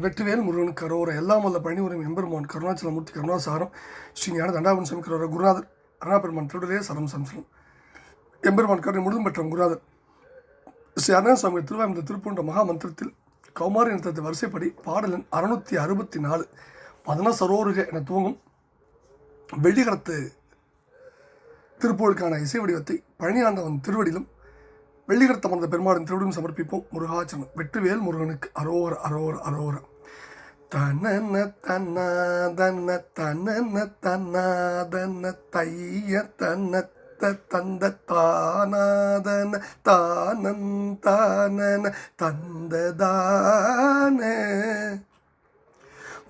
வெற்றிவேல் முருகன் கரோர எல்லாம் வல்ல பழனி உரிமை எம்பெருமான் கருணாச்சலமூர்த்தி கருணாசாரம் ஸ்ரீ ஞான தண்டாபன் சாமி கரோர குருநாதர் அருணாபெருமான் திருடலே சரம் சம்சலம் எம்பெருமான் கருணை முழுதும் பெற்ற குருநாதர் ஸ்ரீ அருணா சுவாமி திருவாயந்த திருப்பூண்ட மகா மந்திரத்தில் கௌமாரி நிறுத்தத்தை வரிசைப்படி பாடலன் அறுநூத்தி அறுபத்தி நாலு பதன சரோருக என துவங்கும் வெள்ளிகரத்து திருப்பூருக்கான இசை வடிவத்தை பழனியாண்டவன் திருவடியிலும் வெள்ளிகரத்த மறந்த பெருமாளின் திருவிடும் சமர்ப்பிப்போம். முருகாச்சனம் வெற்றிவேல் முருகனுக்கு அரோர அரோர அரோர தனன தன்னா தன்ன தனன தன்னா தன்ன தைய தன்ன தந்த தானாதன தானன் தானன தந்ததான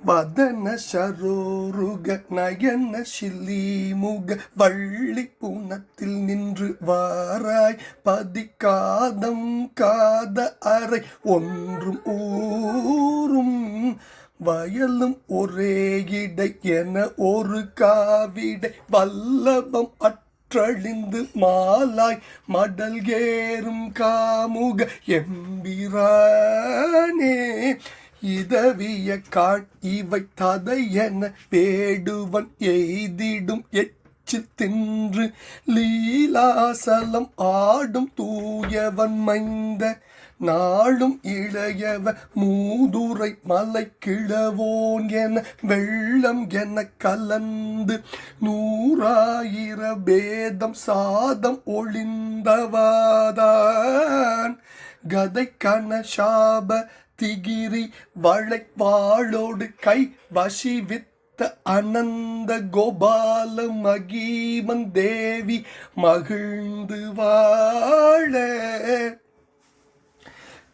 வதன சரோருக நயன சில்லிமுக வள்ளி புனத்தில் நின்று வாராய். பதிக்காதம் காத அறை ஒன்றும் ஊரும் வயலும் ஒரே இடை என ஒரு காவிடை. வல்லபம் அற்றழிந்து மாலாய் மடல் ஏறும் காமுக எம்பிரானே இதவிய காட் இவை ததை என வேடுவன் எய்திடும் எச்சு தின்று லீலாசலம் ஆடும் தூயவன் மைந்த நாளும் இளையவ மூதுரை மலை கிழவோன் என வெள்ளம் என கலந்து நூறாயிர பேதம் சாதம் ஒளிந்தவாதான். கதை கண சாப திகிரி வளை வாளோடு கை வசி வித்த அனந்த கோபால மகீமன் தேவி மகிழ்ந்து வாழ.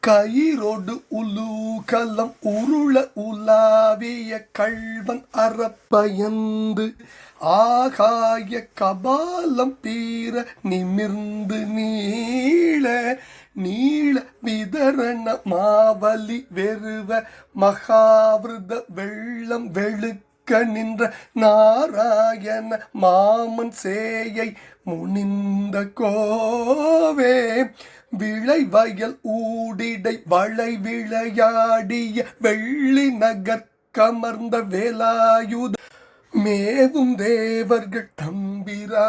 கயிரோடு உலூகலம் உருள உலாவிய கள்வன் அறப்பயந்து ஆகாய கபாலம் பீர நிமிர்ந்து நீள. நீள விதரண மாவலி வெறுவ மகாவிருத வெள்ளம் வெளுக்க நின்ற நாராயண மாமன் சேயை முனிந்த கோவே. விளை வயல் ஊடிடை வளை விளையாடிய வெள்ளி நகர் கமர்ந்த வேலாயுத. மேவும் தேவர்கள் தம்பிரா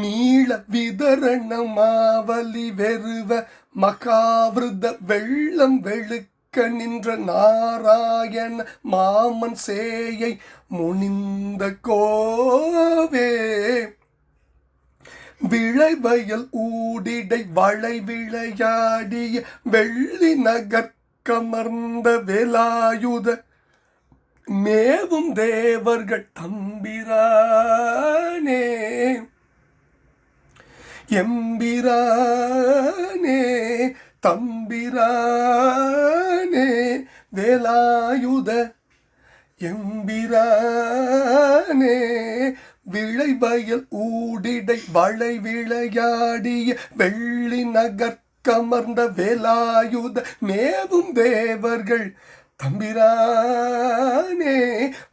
நீள விதரணமாவலி வெறுவ மகாவிருத வெள்ளம் வெளுக்க நின்ற நாராயண மாமன் சேயை முனிந்த கோவே. விளைவயல் ஊடிடை வளை விளையாடிய வெள்ளி நகர் கமர்ந்த வேலாயுத மேவும் தேவர்கள் தம்பிரானே. எம்பிரானே தம்பிரானே வேலாயுத எம்பிரானே விளைவயல் ஊடிடை வளை விளையாடிய வெள்ளி நகர் கமர்ந்த வேலாயுத மேவும் தேவர்கள் தம்பிரா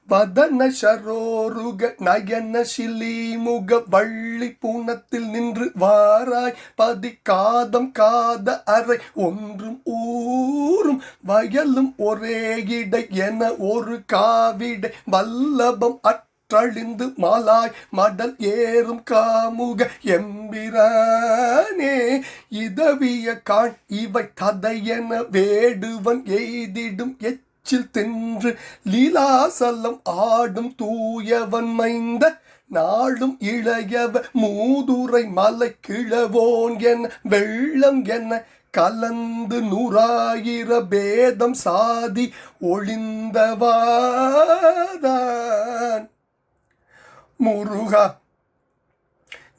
வதன சரோருக நயன சிலிமுக வள்ளி பூணத்தில் நின்று வாராய். பதி காதம் காத அறை ஒன்றும் ஊரும் வயலும் ஒரே இடை என ஒரு காவிடை. வல்லபம் அற்றழிந்து மாலாய். மடல் ஏறும் காமுக எம்பிரானே. இதவிய காண் இவை ததையென வேடுவன் எய்திடும் எச்சில் தென்று லீலாசலம் ஆடும் தூயவன் மைந்த நாளும் இளையவ மூதுரை மலை கிழவோன் என வெள்ளம் என கலந்து நூறாயிர பேதம் சாதி ஒளிந்தவாதான். முருகா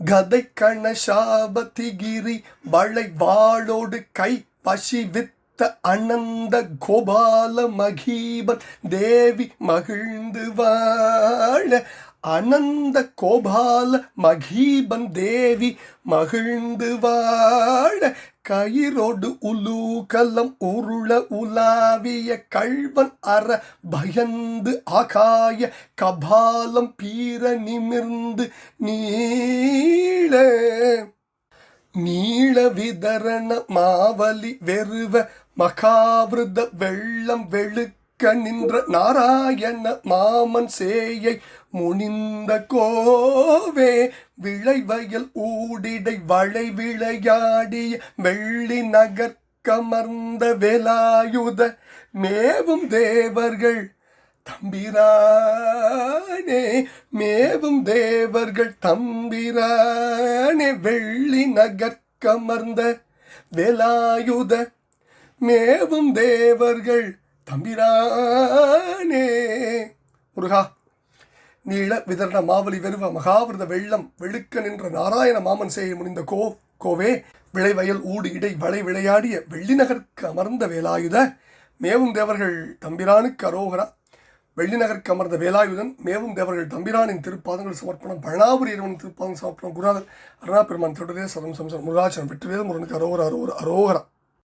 கதை கண சாபதிகிரி வளை வாளோடு கை பசி வித் வித்த அனந்த கோபால மகீபன் தேவி மகிழ்ந்து வாழ. அனந்த கோபால மகீபன் தேவி மகிழ்ந்து வாழ. கயிரோடு உலூகலம் உருள உலாவிய கழ்வன் அற பயந்து ஆகாய கபாலம் பீர நிமிர்ந்து நீள நீள விதரண மாவலி வெறுவ மகாவிருத வெள்ளம் வெளுக்க நின்ற நாராயண மாமன் சேயை முனிந்த கோவே விளைவயல் ஊடிடை வளை விளையாடிய வெள்ளி நகர் கமர்ந்த வேலாயுத மேவும் தேவர்கள் தம்பிரானே மேவும் தேவர்கள் தம்பிரானே வெள்ளி நகர்க்கமர்ந்த வேலாயுத மேவும் தேவர்கள் தம்பிரானே. முருகா நீள விதர்ண மாவலி வெறுவ மகாவிரத வெள்ளம் வெளுக்க நின்ற நாராயண மாமன் செய்ய முடிந்த கோ கோவே விளைவயல் ஊடு இடை வளை விளையாடிய வெள்ளி நகர்க்கு அமர்ந்த வேலாயுத மேவும் தேவர்கள் தம்பிரானுக்கு அரோகரா வெள்ளிநகருக்கு அமர்ந்த வேலாயுதன் மேவும் தேவர்கள் தம்பிரானின் திருப்பாதங்கள் சமர்ப்பணம் பழனாபுரி இறைவன் திருப்பாதங்கள் சமர்ப்பணம் குருநாதர் அருணா பெருமான் தொடரே சரம் சம்சம் முருகாச்சரம் வெற்றிவேல் முருகனுக்கு அரோகர அரோகர அரோகரா.